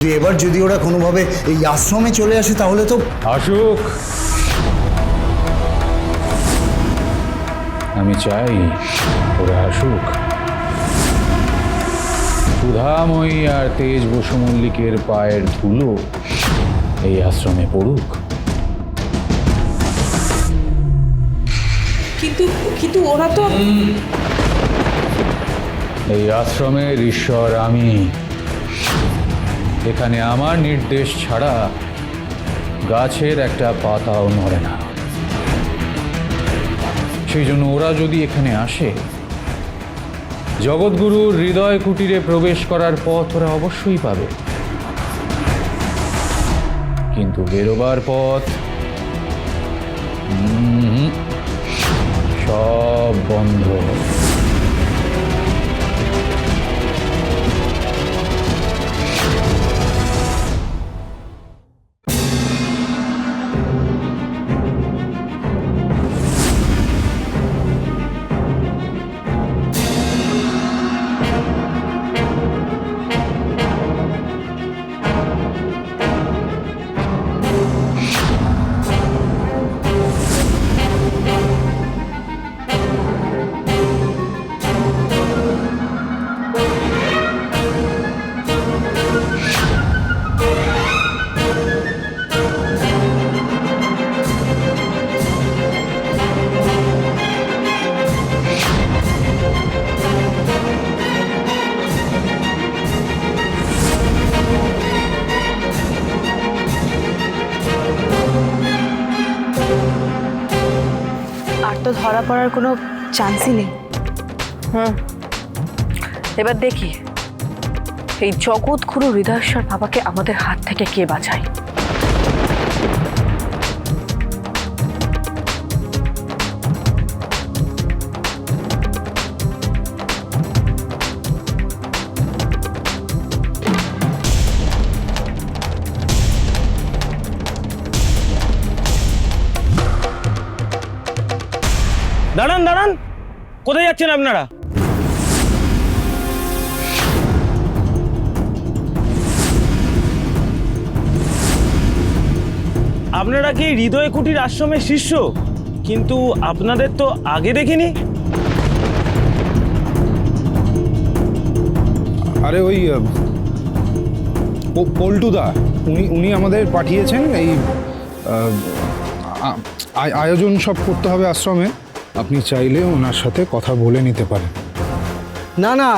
এবার যদি ওরা কোনোভাবে এই আশ্রমে চলে আসে তাহলে তো আসুক। আমি চাই ওরা আসুক। সুধাময়ী আর তেজ বসু মল্লিকের পায়ের ধুলো এই আশ্রমে পড়ুক। কিন্তু কিন্তু ওরা তো এই আশ্রমের ঈশ্বর আমি। এখানে আমার নির্দেশ ছাড়া গাছের একটা পাতাও নড়ে না। সেই জন্য ওরা যদি এখানে আসে, জগৎগুরুর হৃদয় কুটিরে প্রবেশ করার পথ ওরা অবশ্যই পাবে। কিন্তু বেরোবার পথ সব বন্ধ। তো ধরা পড়ার কোনো চান্সই নেই। হুম। এবার দেখি। এই জগৎ জগৎগুরু হৃদয়েশ্বর বাবাকে আমাদের হাত থেকে কে বাঁচায়? দাঁড়ান দাঁড়ান। কোথায় যাচ্ছেন আপনারা? আপনারা কি হৃদয় কুটির আশ্রমের শিষ্য? কিন্তু আপনাদের তো আগে দেখিনি। আরে ওই পল্টুদা, উনি উনি আমাদের পাঠিয়েছেন এই আয়োজন সব করতে হবে আশ্রমে। আপনি চাইলে ওনার সাথে কথা বলে নিতে পারেন। না না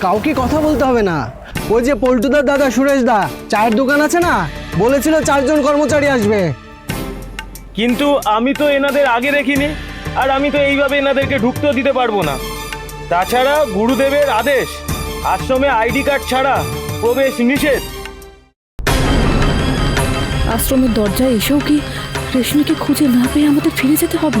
কাউকে কথা বলতে হবে না। ওই যে পল্টুদার দাদা সুরেশ দা চায়ের দোকান আছে না? বলেছিল চারজন কর্মচারী আসবে। কিন্তু আমি তো এনাদের আগে দেখিনি আর আমি তো এইভাবে এনাদেরকে ঢুকতেও দিতে পারব না। তাছাড়া গুরুদেবের আদেশ আশ্রমে আইডি কার্ড ছাড়া প্রবেশ নিষেধ। আশ্রমের দরজায় এসেও কি রেশমিকে খুঁজে না পেয়ে আমাদের ফিরে যেতে হবে?